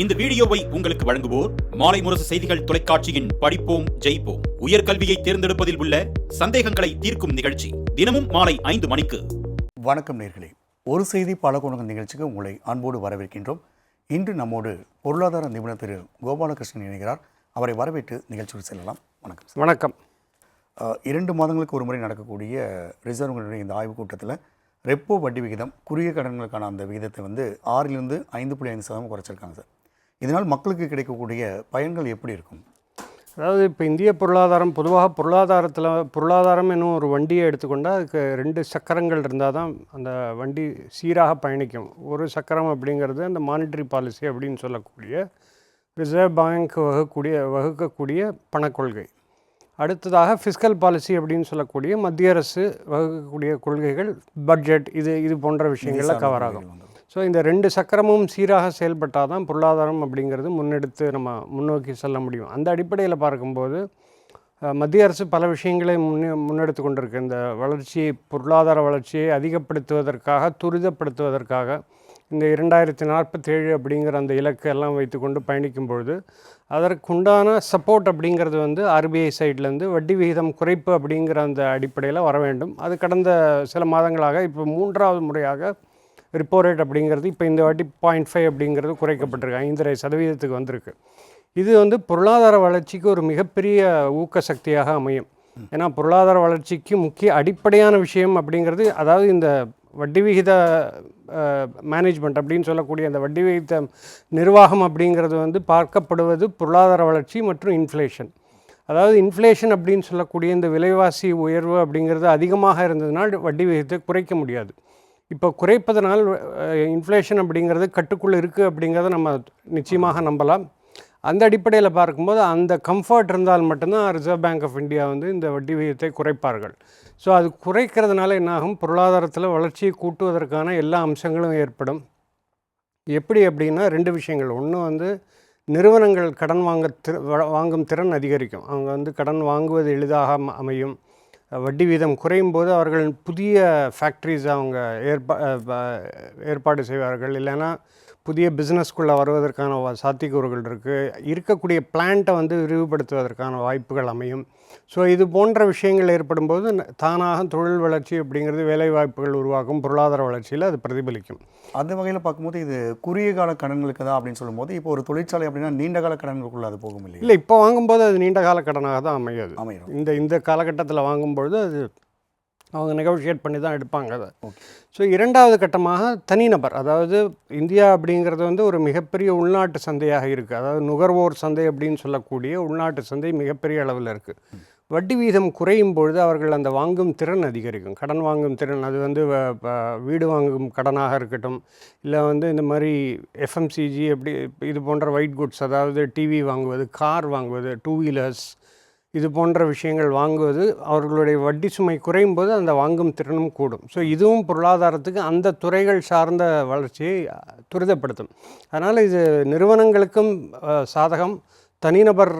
இந்த வீடியோவை உங்களுக்கு வழங்குவோர் மாலை முரசு செய்திகள் தொலைக்காட்சியின் படிப்போம் ஜெயிப்போம். உயர்கல்வியை தேர்ந்தெடுப்பதில் உள்ள சந்தேகங்களை தீர்க்கும் நிகழ்ச்சி தினமும் மாலை ஐந்து மணிக்கு. வணக்கம் நேர்களே. ஒரு செய்தி பல கோணங்கள் நிகழ்ச்சிக்கு உங்களை அன்போடு வரவேற்கின்றோம். இன்று நம்மோடு பொருளாதார நிபுணர் திரு கோபாலகிருஷ்ணன் இணைகிறார். அவரை வரவேற்று நிகழ்ச்சிக்கு செல்லலாம். வணக்கம் சார். வணக்கம். இரண்டு மாதங்களுக்கு ஒரு முறை நடக்கக்கூடிய ரிசர்வ் வங்கியினுடைய இந்த ஆய்வுக் கூட்டத்தில் ரெப்போ வட்டி விகிதம் குறுகிய கடன்களுக்கான அந்த விகிதத்தை வந்து ஆறிலிருந்து ஐந்து புள்ளி ஐந்து சதவீதம் குறைச்சிருக்காங்க சார். இதனால் மக்களுக்கு கிடைக்கக்கூடிய பயன்கள் எப்படி இருக்கும்? அதாவது இப்போ இந்திய பொருளாதாரம் பொதுவாக பொருளாதாரத்தில் பொருளாதாரம் என்னும் ஒரு வண்டியை எடுத்துக்கொண்டால் அதுக்கு ரெண்டு சக்கரங்கள் இருந்தால் தான் அந்த வண்டி சீராக பயணிக்கும். ஒரு சக்கரம் அப்படிங்கிறது அந்த மானிட்டரி பாலிசி அப்படின்னு சொல்லக்கூடிய ரிசர்வ் பேங்க் வகுக்கக்கூடிய வகுக்கக்கூடிய பணக்கொள்கை அடுத்ததாக ஃபிஸ்கல் பாலிசி அப்படின்னு சொல்லக்கூடிய மத்திய அரசு வகுக்கக்கூடிய கொள்கைகள் பட்ஜெட் இது இது போன்ற விஷயங்களில் கவர் ஆகும். ஸோ இந்த ரெண்டு சக்கரமும் சீராக செயல்பட்டால் தான் பொருளாதாரம் அப்படிங்கிறது முன்னெடுத்து நம்ம முன்னோக்கி செல்ல முடியும். அந்த அடிப்படையில் பார்க்கும்போது மத்திய அரசு பல விஷயங்களை முன்னே முன்னெடுத்து கொண்டிருக்கு. இந்த வளர்ச்சியை பொருளாதார வளர்ச்சியை அதிகப்படுத்துவதற்காக துரிதப்படுத்துவதற்காக இந்த இரண்டாயிரத்தி நாற்பத்தேழு அப்படிங்கிற அந்த இலக்கு எல்லாம் வைத்துக்கொண்டு பயணிக்கும் பொழுது அதற்குண்டான சப்போர்ட் அப்படிங்கிறது வந்து ஆர்பிஐ சைட்லேருந்து வட்டி விகிதம் குறைப்பு அப்படிங்கிற அந்த அடிப்படையில் வர வேண்டும். அது கடந்த சில மாதங்களாக இப்போ மூன்றாவது முறையாக ரிப்போ ரேட் அப்படிங்கிறது இப்போ இந்த வாட்டி பாயிண்ட் ஃபைவ் அப்படிங்கிறது குறைக்கப்பட்டிருக்கு. ஐந்தரை சதவீதத்துக்கு வந்திருக்கு. இது வந்து பொருளாதார வளர்ச்சிக்கு ஒரு மிகப்பெரிய ஊக்க சக்தியாக அமையும். ஏன்னா பொருளாதார வளர்ச்சிக்கு முக்கிய அடிப்படையான விஷயம் அப்படிங்கிறது அதாவது இந்த வட்டி விகித மேனேஜ்மெண்ட் அப்படின்னு சொல்லக்கூடிய அந்த வட்டி விகித நிர்வாகம் அப்படிங்கிறது வந்து பார்க்கப்படுவது பொருளாதார வளர்ச்சி மற்றும் இன்ஃப்ளேஷன் அதாவது இன்ஃப்ளேஷன் அப்படின்னு சொல்லக்கூடிய இந்த விலைவாசி உயர்வு அப்படிங்கிறது அதிகமாக இருந்ததுனால் வட்டி விகிதத்தை குறைக்க முடியாது. இப்போ குறைப்பதனால் இன்ஃப்ளேஷன் அப்படிங்கிறது கட்டுக்குள்ளே இருக்குது அப்படிங்கிறத நம்ம நிச்சயமாக நம்பலாம். அந்த அடிப்படையில் பார்க்கும்போது அந்த கம்ஃபர்ட் இருந்தால் மட்டும்தான் ரிசர்வ் பேங்க் ஆஃப் இந்தியா வந்து இந்த வட்டி விகிதத்தை குறைப்பார்கள். ஸோ அது குறைக்கிறதுனால என்னாகும்? பொருளாதாரத்தில் வளர்ச்சியை கூட்டுவதற்கான எல்லா அம்சங்களும் ஏற்படும். எப்படி அப்படின்னா ரெண்டு விஷயங்கள். ஒன்று வந்து நிறுவனங்கள் கடன் வாங்க திற வ- வாங்கும் திறன் அதிகரிக்கும். அவங்க வந்து கடன் வாங்குவது எளிதாக அமையும். வட்டி வீதம் குறையும் போது அவர்கள் புதிய ஃபேக்ட்ரிஸ் அவங்க ஏற்பா ஏற்பாடு செய்வார்கள். இல்லைன்னா புதிய பிஸ்னஸ்க்குள்ளே வருவதற்கான சாத்தியக்கூறுகள் இருக்குது இருக்கக்கூடிய பிளான்ட்டை வந்து விரிவுபடுத்துவதற்கான வாய்ப்புகள் அமையும். ஸோ இது போன்ற விஷயங்கள் ஏற்படும்போது தானாக தொழில் வளர்ச்சி அப்படிங்கிறது வேலை வாய்ப்புகள் உருவாக்கும் பொருளாதார வளர்ச்சியில் அது பிரதிபலிக்கும். அந்த வகையில் பார்க்கும்போது இது குறுகிய கால கடன்களுக்கு தான் அப்படின்னு சொல்லும்போது இப்போ ஒரு தொழிற்சாலை அப்படின்னா நீண்ட கால கடன்களுக்குள்ள அது போகும் இல்லையா? இல்லை இப்போ வாங்கும்போது அது நீண்ட கால கடனாக தான் அமையாது. அமையும். இந்த இந்த காலகட்டத்தில் வாங்கும்பொழுது அது அவங்க நெகோஷியேட் பண்ணி தான் எடுப்பாங்க அதை. ஸோ இரண்டாவது கட்டமாக தனிநபர் அதாவது இந்தியா அப்படிங்கிறது வந்து ஒரு மிகப்பெரிய உள்நாட்டு சந்தையாக இருக்குது அதாவது நுகர்வோர் சந்தை அப்படின்னு சொல்லக்கூடிய உள்நாட்டு சந்தை மிகப்பெரிய அளவில் இருக்குது வட்டி வீதம் குறையும் பொழுது அவர்கள் அந்த வாங்கும் திறன் அதிகரிக்கும். கடன் வாங்கும் திறன் அது வந்து வீடு வாங்கும் கடனாக இருக்கட்டும் இல்லை வந்து இந்த மாதிரி எஃப்எம்சிஜி எப்படி இது போன்ற ஒயிட் குட்ஸ் அதாவது டிவி வாங்குவது கார் வாங்குவது டூ வீலர்ஸ் இது போன்ற விஷயங்கள் வாங்குவது அவர்களுடைய வட்டி சுமை குறையும் போது அந்த வாங்கும் திறனும் கூடும். ஸோ இதுவும் பொருளாதாரத்துக்கு அந்த துறைகள் சார்ந்த வளர்ச்சியை துரிதப்படுத்தும். அதனால் இது நிறுவனங்களுக்கும் சாதகம் தனிநபர்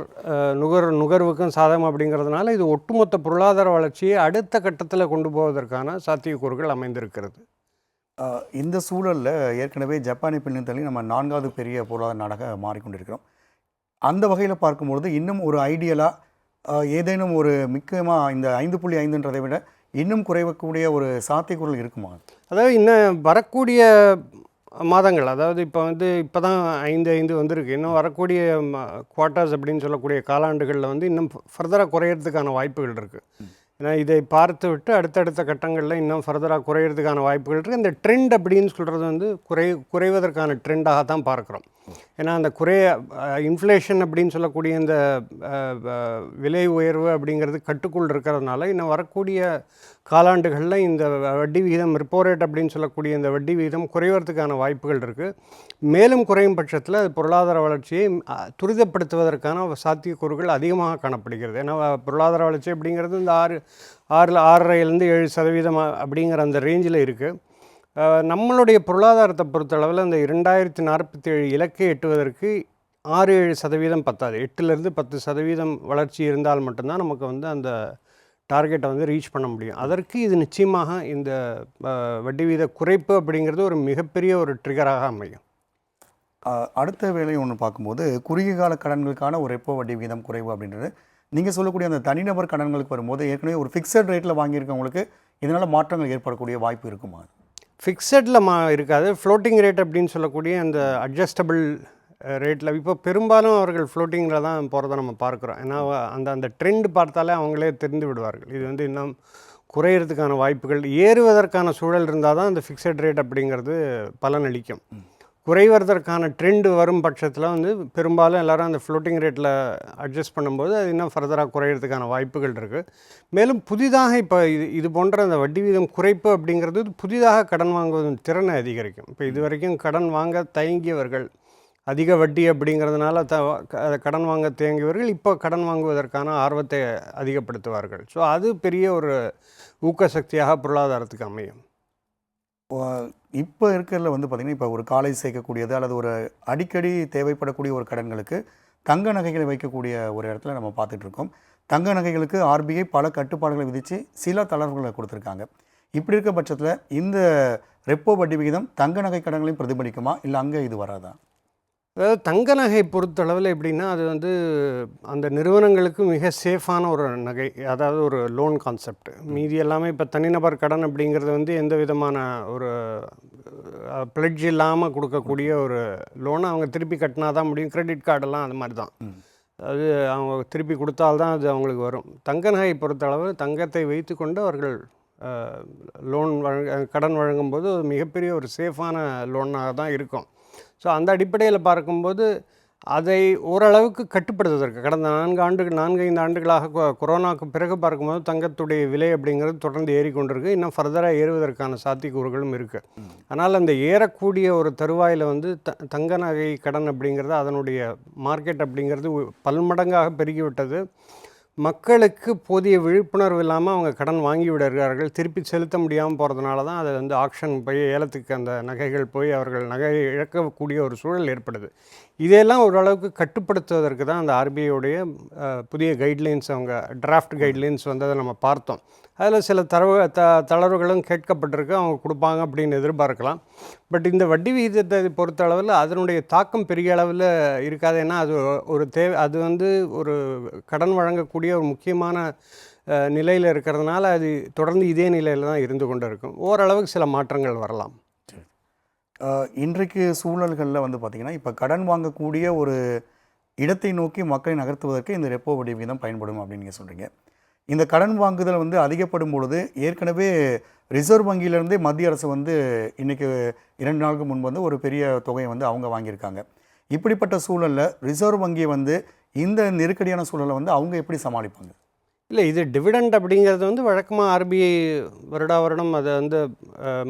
நுகர் நுகர்வுக்கும் சாதகம் அப்படிங்கிறதுனால இது ஒட்டுமொத்த பொருளாதார வளர்ச்சியை அடுத்த கட்டத்தில் கொண்டு போவதற்கான சாத்தியக்கூறுகள் அமைந்திருக்கிறது. இந்த சூழலில் ஏற்கனவே ஜப்பானை பின்னணி நம்ம நான்காவது பெரிய பொருளாதார நாடாக மாறிக்கொண்டிருக்கிறோம். அந்த வகையில் பார்க்கும்பொழுது இன்னும் ஒரு ஐடியலாக ஏதேனும் ஒரு முக்கியமாக இந்த ஐந்து புள்ளி ஐந்துன்றதை விட இன்னும் குறைவக்கூடிய ஒரு சாத்தியக்கூறல் இருக்குமா? அதாவது இன்னும் வரக்கூடிய மாதங்கள் அதாவது இப்போ வந்து இப்போ தான் ஐந்து ஐந்து வந்திருக்கு. இன்னும் வரக்கூடிய குவார்ட்டர்ஸ் அப்படின்னு சொல்லக்கூடிய காலாண்டுகளில் வந்து இன்னும் ஃபர்தராக குறையிறதுக்கான வாய்ப்புகள் இருக்குது ஏன்னா இதை பார்த்து விட்டு அடுத்தடுத்த கட்டங்களில் இன்னும் ஃபர்தராக குறையிறதுக்கான வாய்ப்புகள் இருக்குது இந்த ட்ரெண்ட் அப்படின்னு சொல்கிறது வந்து குறை குறைவதற்கான ட்ரெண்டாக தான் பார்க்குறோம். ஏன்னா அந்த குறைய இன்ஃப்ளேஷன் அப்படின்னு சொல்லக்கூடிய இந்த விலை உயர்வு அப்படிங்கிறது கட்டுக்குள் இருக்கிறதுனால இன்னும் வரக்கூடிய காலாண்டுகளில் இந்த வட்டி விகிதம் ரிப்போ ரேட் அப்படின்னு சொல்லக்கூடிய இந்த வட்டி விகிதம் குறைவதற்கான வாய்ப்புகள் இருக்குது மேலும் குறையும் பட்சத்தில் அது பொருளாதார வளர்ச்சியை துரிதப்படுத்துவதற்கான சாத்தியக்கூறுகள் அதிகமாக காணப்படுகிறது. ஏன்னா பொருளாதார வளர்ச்சி அப்படிங்கிறது இந்த ஆறு ஆறில் ஆறரைலேருந்து ஏழு சதவீதம் அப்படிங்கிற அந்த ரேஞ்சில் இருக்குது நம்மளுடைய பொருளாதாரத்தை பொறுத்தளவில் இந்த இரண்டாயிரத்தி நாற்பத்தி ஏழு இலக்கை எட்டுவதற்கு ஆறு ஏழு சதவீதம் பத்தாது. எட்டுலேருந்து பத்து சதவீதம் வளர்ச்சி இருந்தால் மட்டும்தான் நமக்கு வந்து அந்த டார்கெட்டை வந்து ரீச் பண்ண முடியும். அதற்கு இது நிச்சயமாக இந்த வட்டி வீத குறைப்பு அப்படிங்கிறது ஒரு மிகப்பெரிய ஒரு ட்ரிகராக அமையும். அடுத்த வேலையை ஒன்று பார்க்கும்போது குறுகிய கால கடன்களுக்கான ஒரு ரெப்போ வட்டி விகிதம் குறைவு அப்படின்றது. நீங்கள் சொல்லக்கூடிய அந்த தனிநபர் கடன்களுக்கு வரும்போது ஏற்கனவே ஒரு ஃபிக்ஸட் ரேட்டில் வாங்கியிருக்கவங்களுக்கு இதனால் மாற்றங்கள் ஏற்படக்கூடிய வாய்ப்பு இருக்குமா? ஃபிக்ஸடில் மா இருக்காது. ஃப்ளோட்டிங் ரேட் அப்படின்னு சொல்லக்கூடிய அந்த அட்ஜஸ்டபிள் ரேட்டில் இப்போ பெரும்பாலும் அவர்கள் ஃப்ளோட்டிங்கில் தான் போகிறத நம்ம பார்க்குறோம். ஏன்னா அந்த அந்த ட்ரெண்ட் பார்த்தாலே அவங்களே தெரிந்து விடுவார்கள். இது வந்து இன்னும் குறையிறதுக்கான வாய்ப்புகள் ஏறுவதற்கான சூழல் இருந்தால் தான் அந்த ஃபிக்ஸட் ரேட் அப்படிங்கிறது பலனளிக்கும். குறைவதற்கான ட்ரெண்ட் வரும் பட்சத்தில் வந்து பெரும்பாலும் எல்லாரும் அந்த ஃப்ளோட்டிங் ரேட்டில் அட்ஜஸ்ட் பண்ணும்போது அது இன்னும் ஃபர்தராக குறையிறதுக்கான வாய்ப்புகள் இருக்குது மேலும் புதிதாக இப்போ இது இது போன்ற அந்த வட்டி வீதம் குறைப்பு அப்படிங்கிறது புதிதாக கடன் வாங்குவதன் திறனை அதிகரிக்கும். இப்போ இது வரைக்கும் கடன் வாங்க தயங்கியவர்கள் அதிக வட்டி அப்படிங்கிறதுனால த அதை கடன் வாங்க தேங்கியவர்கள் இப்போ கடன் வாங்குவதற்கான ஆர்வத்தை அதிகப்படுத்துவார்கள். ஸோ அது பெரிய ஒரு ஊக்க சக்தியாக பொருளாதாரத்துக்கு அமையும். இப்போ இருக்கிறதுல வந்து பார்த்திங்கன்னா இப்போ ஒரு காலேஜ் சேர்க்கக்கூடியது அல்லது ஒரு அடிக்கடி தேவைப்படக்கூடிய ஒரு கடன்களுக்கு தங்க நகைகளை வைக்கக்கூடிய ஒரு இடத்துல நம்ம பார்த்துட்ருக்கோம். தங்க நகைகளுக்கு ஆர்பிஐ பல கட்டுப்பாடுகளை விதித்து சில தளர்வுகளை கொடுத்துருக்காங்க. இப்படி இருக்க பட்சத்தில் இந்த ரெப்போ வட்டி விகிதம் தங்க நகை கடன்களையும் பிரதிபலிக்குமா? இல்லை அங்கே இது வராதா? அதாவது தங்க நகை பொறுத்தளவில் எப்படின்னா அது வந்து அந்த நிறுவனங்களுக்கு மிக சேஃபான ஒரு நகை அதாவது ஒரு லோன் கான்செப்ட் மீதி எல்லாமே இப்போ தனிநபர் கடன் அப்படிங்கிறது வந்து எந்த விதமான ஒரு பிளட்ஜ் இல்லாமல் கொடுக்கக்கூடிய ஒரு லோனை அவங்க திருப்பி கட்டினா தான் முடியும். கிரெடிட் கார்டெல்லாம் அது மாதிரி தான். அது அவங்க திருப்பி கொடுத்தால்தான் அது அவங்களுக்கு வரும். தங்க நகை பொறுத்தளவு தங்கத்தை வைத்துக்கொண்டு அவர்கள் லோன் வழங்க கடன் வழங்கும்போது மிகப்பெரிய ஒரு சேஃபான லோனாக தான் இருக்கும். ஸோ அந்த அடிப்படையில் பார்க்கும்போது அதை ஓரளவுக்கு கட்டுப்படுத்துவதற்கு கடந்த நான்கு ஆண்டுகள் நான்கு ஐந்து ஆண்டுகளாக கொ- கொரோனாவுக்கு பிறகு பார்க்கும்போது தங்கத்துடைய விலை அப்படிங்கிறது தொடர்ந்து ஏறிக்கொண்டிருக்கு. இன்னும் ஃபர்தராக ஏறுவதற்கான சாத்தியக்கூறுகளும் இருக்குது ஆனால் அந்த ஏறக்கூடிய ஒரு தருவாயில் வந்து த தங்க நகை கடன் அப்படிங்கிறது அதனுடைய மார்க்கெட் அப்படிங்கிறது பல்மடங்காக பெருகிவிட்டது. மக்களுக்கு போதிய விழிப்புணர்வு இல்லாமல் அவங்க கடன் வாங்கி விடுகிறார்கள். திருப்பி செலுத்த முடியாமல் போகிறதுனால தான் அதை வந்து ஆக்ஷன் போய் ஏலத்துக்கு அந்த நகைகள் போய் அவர்கள் நகையை இழக்கக்கூடிய ஒரு சூழல் ஏற்படுது. இதையெல்லாம் ஓரளவுக்கு கட்டுப்படுத்துவதற்கு தான் அந்த ஆர்பிஐயோடைய புதிய கைட்லைன்ஸ் அவங்க டிராஃப்ட் கைட்லைன்ஸ் வந்ததை நம்ம பார்த்தோம். அதில் சில தரவு த தளர்வுகளும் கேட்கப்பட்டிருக்கு அவங்க கொடுப்பாங்க அப்படின்னு எதிர்பார்க்கலாம். பட் இந்த வட்டி விகிதத்தை பொறுத்த அளவில் அதனுடைய தாக்கம் பெரிய அளவில் இருக்காது. ஏன்னா அது ஒரு தேவை அது வந்து ஒரு கடன் வழங்கக்கூடிய ஒரு முக்கியமான நிலையில் இருக்கிறதுனால அது தொடர்ந்து இதே நிலையில் தான் இருந்து கொண்டு இருக்கும் ஓரளவுக்கு சில மாற்றங்கள் வரலாம். இன்றைக்கு சூழல்களில் வந்து பார்த்திங்கன்னா இப்போ கடன் வாங்கக்கூடிய ஒரு இடத்தை நோக்கி மக்களை நகர்த்துவதற்கு இந்த ரெப்போ வட்டி விகிதம் பயன்படும் அப்படின்னு நீங்கள் சொல்கிறீங்க இந்த கடன் வாங்குதல் வந்து அதிகப்படும் பொழுது ஏற்கனவே ரிசர்வ் வங்கியிலேருந்தே மத்திய அரசு வந்து இன்றைக்கு இரண்டு நாளுக்கு முன்பு வந்து ஒரு பெரிய தொகையை வந்து அவங்க வாங்கியிருக்காங்க. இப்படிப்பட்ட சூழலில் ரிசர்வ் வங்கி வந்து இந்த நெருக்கடியான சூழலை வந்து அவங்க எப்படி சமாளிப்பாங்க? இல்லை இது டிவிடெண்ட் அப்படிங்கிறது வந்து வழக்கமாக ஆர்பிஐ வருடா வருடம் அதை வந்து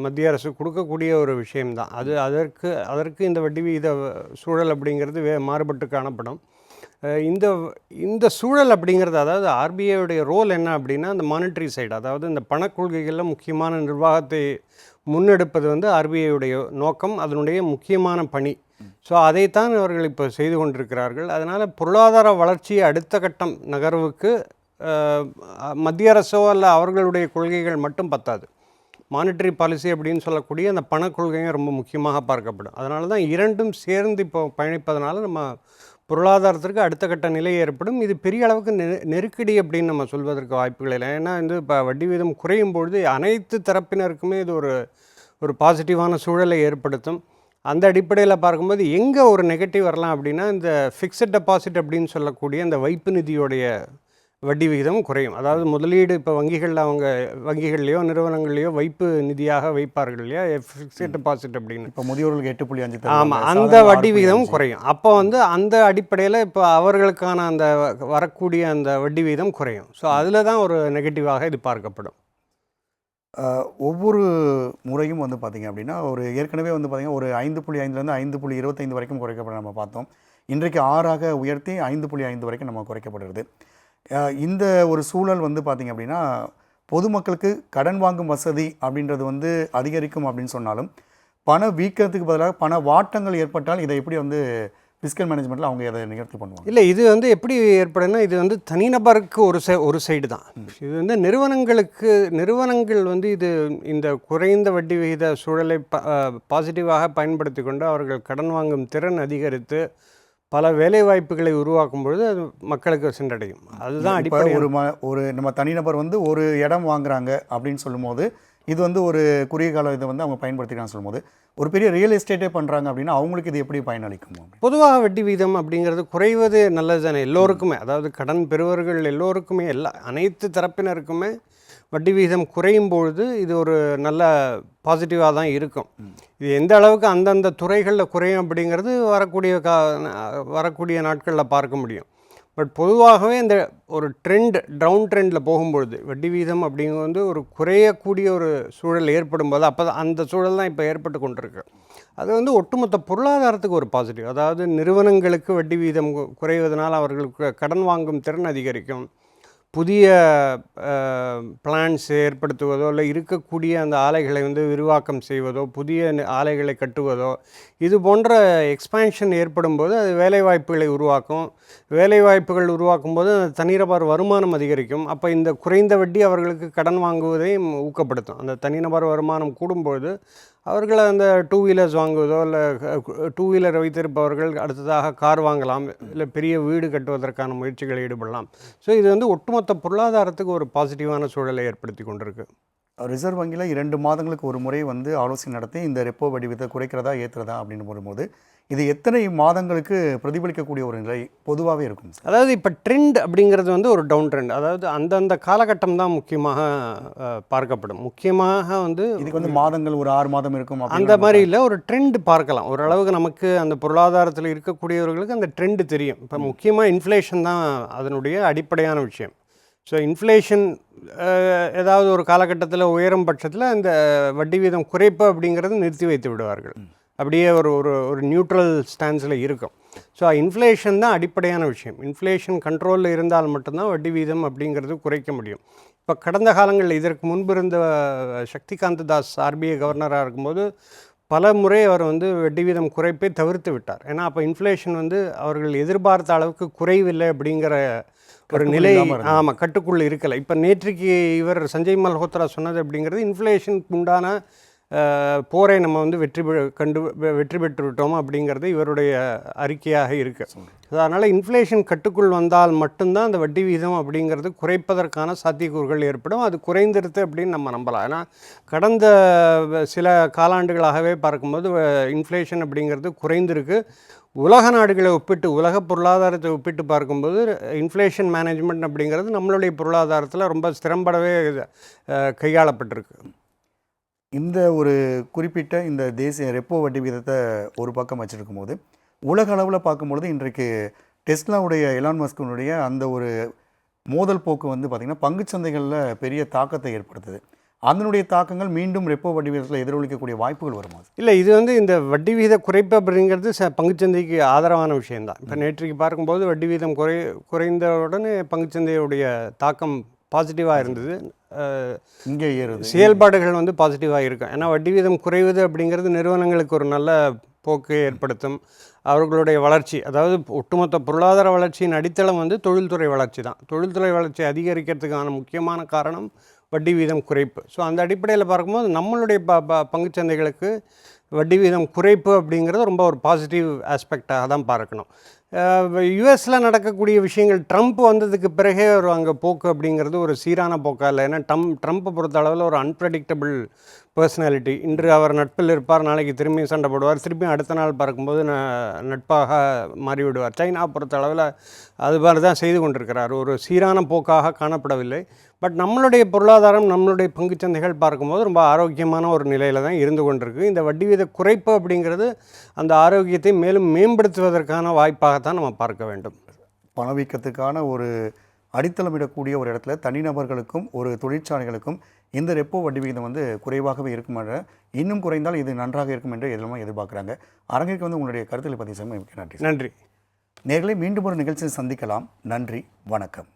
மத்திய அரசு கொடுக்கக்கூடிய ஒரு விஷயம்தான். அது அதற்கு அதற்கு இந்த வட்டி விகித சூழல் அப்படிங்கிறது வே மாறுபட்டு காணப்படும். இந்த இந்த சூழல் அப்படிங்கிறது அதாவது ஆர்பிஐயுடைய ரோல் என்ன அப்படின்னா அந்த மானிட்ரி சைடு அதாவது இந்த பணக்கொள்கைகளில் முக்கியமான நிர்வாகத்தை முன்னெடுப்பது வந்து ஆர்பிஐயுடைய நோக்கம் அதனுடைய முக்கியமான பணி. ஸோ அதைத்தான் அவர்கள் இப்போ செய்து கொண்டிருக்கிறார்கள். அதனால் பொருளாதார வளர்ச்சி அடுத்த கட்டம் நகர்வுக்கு மத்திய அரசோ அல்ல அவர்களுடைய கொள்கைகள் மட்டும் பத்தாது. மானிட்டரி பாலிசி அப்படின்னு சொல்லக்கூடிய அந்த பண கொள்கையும் ரொம்ப முக்கியமாக பார்க்கப்படும். அதனால தான் இரண்டும் சேர்ந்து இப்போ பயணிப்பதனால நம்ம பொருளாதாரத்திற்கு அடுத்த கட்ட நிலை ஏற்படும். இது பெரிய அளவுக்கு நெரு நெருக்கடி அப்படின்னு நம்ம சொல்வதற்கு வாய்ப்புகள் இல்லை. ஏன்னா வந்து இப்போ வட்டி வீதம் குறையும் பொழுது அனைத்து தரப்பினருக்குமே இது ஒரு ஒரு பாசிட்டிவான சூழலை ஏற்படுத்தும். அந்த அடிப்படையில் பார்க்கும்போது எங்கே ஒரு நெகட்டிவ் வரலாம் அப்படின்னா இந்த ஃபிக்ஸட் டெபாசிட் அப்படின்னு சொல்லக்கூடிய அந்த வைப்பு நிதியோடைய வட்டி விகிதம் குறையும். அதாவது முதலீடு இப்போ வங்கிகளில் அவங்க வங்கிகள்லையோ நிறுவனங்கள்லையோ வைப்பு நிதியாக வைப்பார்கள் இல்லையா? ஃபிக்ஸட் டெபாசிட் அப்படின்னு. இப்போ முதியோர்களுக்கு எட்டு புள்ளி அஞ்சு ஆமாம். அந்த வட்டி ஆறு புள்ளி விகிதம் அஞ்சு. குறையும். அப்போ வந்து அந்த அடிப்படையில் இப்போ அவர்களுக்கான அந்த வரக்கூடிய அந்த வட்டி விகிதம் குறையும். ஸோ அதில் தான் ஒரு நெகட்டிவாக இது பார்க்கப்படும். ஒவ்வொரு முறையும் வந்து பார்த்திங்க அப்படின்னா ஒரு ஏற்கனவே வந்து பார்த்திங்கன்னா ஒரு ஐந்து புள்ளி ஐந்துலேருந்து ஐந்து புள்ளி இருபத்தைந்து வரைக்கும் குறைக்கப்பட நம்ம பார்த்தோம். இன்றைக்கு ஆறாக உயர்த்தி ஐந்து புள்ளி ஐந்து வரைக்கும் நம்ம குறைக்கப்படுறது. இந்த ஒரு சூழல் வந்து பார்த்திங்க அப்படின்னா பொதுமக்களுக்கு கடன் வாங்கும் வசதி அப்படின்றது வந்து அதிகரிக்கும் அப்படின்னு சொன்னாலும் பண வீக்கத்துக்கு பதிலாக பண வாட்டங்கள் ஏற்பட்டால் இதை எப்படி வந்து ஃபிஸ்கல் மேனேஜ்மெண்ட்டில் அவங்க அதை நிகழ்த்தி பண்ணுவாங்க? இல்லை இது வந்து எப்படி ஏற்படும்னா இது வந்து தனிநபருக்கு ஒரு சை ஒரு சைடு தான். இது வந்து நிறுவனங்களுக்கு நிறுவனங்கள் வந்து இது இந்த குறைந்த வட்டி விகித சூழலை ப பாசிட்டிவாக பயன்படுத்தி கொண்டு அவர்கள் கடன் வாங்கும் திறன் அதிகரித்து பல வேலை வாய்ப்புகளை உருவாக்கும் பொழுது அது மக்களுக்கு சென்றடையும். அதுதான் அடிப்படை ஒரு ம ஒரு நம்ம தனிநபர் வந்து ஒரு இடம் வாங்குறாங்க அப்படின்னு சொல்லும்போது இது வந்து ஒரு குறுகிய கால இதை வந்து அவங்க பயன்படுத்திக்கிறான்னு சொல்லும்போது ஒரு பெரிய ரியல் எஸ்டேட்டே பண்ணுறாங்க அப்படின்னா அவங்களுக்கு இது எப்படி பயனளிக்கும் பொதுவாக வட்டி வீதம் அப்படிங்கிறது குறைவது நல்லது தானே எல்லோருக்குமே. அதாவது கடன் பெறுவர்கள் எல்லோருக்குமே எல்லா அனைத்து தரப்பினருக்குமே வட்டி விகிதம் குறையும் பொழுது இது ஒரு நல்ல பாசிட்டிவாக தான் இருக்கும். இது எந்த அளவுக்கு அந்தந்த துறைகளில் குறையும் அப்படிங்கிறது வரக்கூடிய கா வரக்கூடிய நாட்களில் பார்க்க முடியும். பட் பொதுவாகவே இந்த ஒரு ட்ரெண்ட் டவுன் ட்ரெண்டில் போகும்பொழுது வட்டி வீதம் அப்படிங்கிறது வந்து ஒரு குறையக்கூடிய ஒரு சூழல் ஏற்படும் போது அப்போ அந்த சூழல் தான் இப்போ ஏற்பட்டு கொண்டிருக்கு. அது வந்து ஒட்டுமொத்த பொருளாதாரத்துக்கு ஒரு பாசிட்டிவ் அதாவது நிறுவனங்களுக்கு வட்டி வீதம் குறைவதனால் அவர்களுக்கு கடன் வாங்கும் திறன் அதிகரிக்கும். புதிய பிளான்ஸ் ஏற்படுத்துவதோ இல்லை இருக்கக்கூடிய அந்த ஆலைகளை வந்து விரிவாக்கம் செய்வதோ புதிய ஆலைகளை கட்டுவதோ இது போன்ற எக்ஸ்பேன்ஷன் ஏற்படும் போது அது வேலைவாய்ப்புகளை உருவாக்கும். வேலைவாய்ப்புகள் உருவாக்கும் போது அந்த தனிநபர் வருமானம் அதிகரிக்கும். அப்போ இந்த குறைந்த வட்டி அவர்களுக்கு கடன் வாங்குவதையும் ஊக்கப்படுத்தும். அந்த தனிநபர் வருமானம் கூடும்போது அவர்கள் அந்த டூ வீலர்ஸ் வாங்குவதோ இல்லை டூ வீலர் வைத்திருப்பவர்கள் அடுத்ததாக கார் வாங்கலாம் இல்லை பெரிய வீடு கட்டுவதற்கான முயற்சிகளில் ஈடுபடலாம். ஸோ இது வந்து ஒட்டுமொத்த பொருளாதாரத்துக்கு ஒரு பாசிட்டிவான சூழலை ஏற்படுத்தி கொண்டிருக்கு. ரிசர்வ் வங்கியில் இரண்டு மாதங்களுக்கு ஒரு முறை வந்து ஆலோசனை நடத்தி இந்த ரெப்போ வடிவத்தை குறைக்கிறதா ஏற்றுறதா அப்படின்னு வரும்போது இது எத்தனை மாதங்களுக்கு பிரதிபலிக்கக்கூடிய ஒரு நிலை பொதுவாகவே இருக்கும் அதாவது இப்போ ட்ரெண்ட் அப்படிங்கிறது வந்து ஒரு டவுன் ட்ரெண்ட் அதாவது அந்தந்த காலகட்டம் தான் முக்கியமாக பார்க்கப்படும். முக்கியமாக வந்து இதுக்கு வந்து மாதங்கள் ஒரு ஆறு மாதம் இருக்கும் அந்த மாதிரி இல்லை ஒரு ட்ரெண்ட் பார்க்கலாம். ஓரளவுக்கு நமக்கு அந்த பொருளாதாரத்தில் இருக்கக்கூடியவர்களுக்கு அந்த ட்ரெண்ட் தெரியும். இப்போ முக்கியமாக இன்ஃப்ளேஷன் தான் அதனுடைய அடிப்படையான விஷயம். ஸோ இன்ஃப்ளேஷன் ஏதாவது ஒரு காலகட்டத்தில் உயரும் பட்சத்தில் அந்த வட்டி வீதம் குறைப்பு அப்படிங்கிறது நிறுத்தி வைத்து விடுவார்கள். அப்படியே ஒரு ஒரு ஒரு நியூட்ரல் ஸ்டான்ஸில் இருக்கும். ஸோ இன்ஃப்ளேஷன் தான் அடிப்படையான விஷயம். இன்ஃப்ளேஷன் கண்ட்ரோலில் இருந்தால் மட்டும்தான் வட்டி வீதம் அப்படிங்கிறது குறைக்க முடியும். இப்போ கடந்த காலங்களில் இதற்கு முன்பு இருந்த சக்திகாந்த தாஸ் ஆர்பிஐ கவர்னராக இருக்கும்போது பல முறை அவர் வந்து வட்டி வீதம் குறைப்பை தவிர்த்து விட்டார். ஏன்னா அப்போ இன்ஃப்ளேஷன் வந்து அவர்கள் எதிர்பார்த்த அளவுக்கு குறைவில்லை அப்படிங்கிற ஒரு நிலை. ஆமாம் கட்டுக்குள் இருக்கலை இப்போ நேற்றுக்கு இவர் சஞ்சய் மல்ஹோத்ரா சொன்னது அப்படிங்கிறது இன்ஃப்ளேஷனுக்கு உண்டான போரை நம்ம வந்து வெற்றி பெ- கண்டு வெற்றி பெற்று விட்டோம் அப்படிங்கிறது இவருடைய அறிக்கையாக இருக்கு. அதனால் இன்ஃப்ளேஷன் கட்டுக்குள் வந்தால் மட்டும்தான் அந்த வட்டி வீதம் அப்படிங்கிறது குறைப்பதற்கான சாத்தியக்கூறுகள் ஏற்படும். அது குறைந்திருது அப்படின்னு நம்ம நம்பலாம். ஏன்னா கடந்த சில காலாண்டுகளாகவே பார்க்கும்போது இன்ஃப்ளேஷன் அப்படிங்கிறது குறைந்திருக்கு. உலக நாடுகளை ஒப்பிட்டு உலக பொருளாதாரத்தை ஒப்பிட்டு பார்க்கும்போது இன்ஃப்ளேஷன் மேனேஜ்மெண்ட் அப்படிங்கிறது நம்மளுடைய பொருளாதாரத்தில் ரொம்ப திறம்படவே அஹ், கையாளப்பட்டிருக்கு. இந்த ஒரு குறிப்பிட்ட இந்த தேசிய ரெப்போ வட்டி வீதத்தை ஒரு பக்கம் வச்சிருக்கும் போது உலக அளவில் பார்க்கும்பொழுது இன்றைக்கு டெஸ்லாவுடைய எலான் மஸ்கினுடைய அந்த ஒரு மோதல் போக்கு வந்து பார்த்திங்கன்னா பங்குச்சந்தைகளில் பெரிய தாக்கத்தை ஏற்படுத்துது. அதனுடைய தாக்கங்கள் மீண்டும் ரெப்போ வட்டி வீதத்தில் எதிரொலிக்கக்கூடிய வாய்ப்புகள் வருமா? இல்லை இது வந்து இந்த வட்டி விகித குறைப்பு அப்படிங்கிறது ச பங்குச்சந்தைக்கு ஆதரவான விஷயம்தான். இப்போ நேற்றைக்கு பார்க்கும்போது வட்டி வீதம் குறை குறைந்த உடனே பங்குச்சந்தையுடைய தாக்கம் பாசிட்டிவாக இருந்தது. இங்கே ஏறுது. செயல்பாடுகள் வந்து பாசிட்டிவாக இருக்கும். ஏன்னா வட்டி வீதம் குறைவது அப்படிங்கிறது நிறுவனங்களுக்கு ஒரு நல்ல போக்கு ஏற்படுத்தும். அவர்களுடைய வளர்ச்சி அதாவது ஒட்டுமொத்த பொருளாதார வளர்ச்சியின் அடித்தளம் வந்து தொழில்துறை வளர்ச்சி தான். தொழில்துறை வளர்ச்சி அதிகரிக்கிறதுக்கான முக்கியமான காரணம் வட்டி வீதம் குறைப்பு. ஸோ அந்த அடிப்படையில் பார்க்கும்போது நம்மளுடைய ப ப பங்குச்சந்தைகளுக்கு வட்டி வீதம் குறைப்பு அப்படிங்கிறது ரொம்ப ஒரு பாசிட்டிவ் ஆஸ்பெக்டாக தான் பார்க்கணும். யுஎஸில் நடக்கக்கூடிய விஷயங்கள் ட்ரம்ப் வந்ததுக்கு பிறகே ஒரு அங்கே போக்கு அப்படிங்கிறது ஒரு சீரான போக்காக இல்லை. ஏன்னா ட்ரம் ட்ரம்ப்பை பொறுத்த அளவில் ஒரு அன்பிரடிக்டபிள் பர்சனாலிட்டி இன்று அவர் நட்பில் இருப்பார் நாளைக்கு திரும்பியும் சண்டை போடுவார் திரும்பி அடுத்த நாள் பார்க்கும்போது ந நட்பாக மாறிவிடுவார். சைனா பொறுத்த அளவில் அது மாதிரி தான் செய்து கொண்டிருக்கிறார். ஒரு சீரான போக்காக காணப்படவில்லை. பட் நம்மளுடைய பொருளாதாரம் நம்மளுடைய பங்குச்சந்தைகள் பார்க்கும்போது ரொம்ப ஆரோக்கியமான ஒரு நிலையில் தான் இருந்து கொண்டிருக்கு. இந்த வட்டி வீத குறைப்பு அப்படிங்கிறது அந்த ஆரோக்கியத்தை மேலும் மேம்படுத்துவதற்கான வாய்ப்பாகத்தான் நம்ம பார்க்க வேண்டும். பணவீக்கத்துக்கான ஒரு அடித்தளமிடக்கூடிய ஒரு இடத்துல தனிநபர்களுக்கும் ஒரு தொழிற்சாலைகளுக்கும் இந்த ரெப்போ வட்டி விகிதம் வந்து குறைவாகவே இருக்கும்? என்ற இன்னும் குறைந்தால் இது நன்றாக இருக்கும் என்று எல்லாம் எதிர்பார்க்குறாங்க. அரங்கிற்கு வந்து உங்களுடைய கருத்துக்களை பதிவு செய்ய நன்றி நன்றி. நேர்களை மீண்டும் ஒரு நிகழ்ச்சியில் சந்திக்கலாம். நன்றி. வணக்கம்.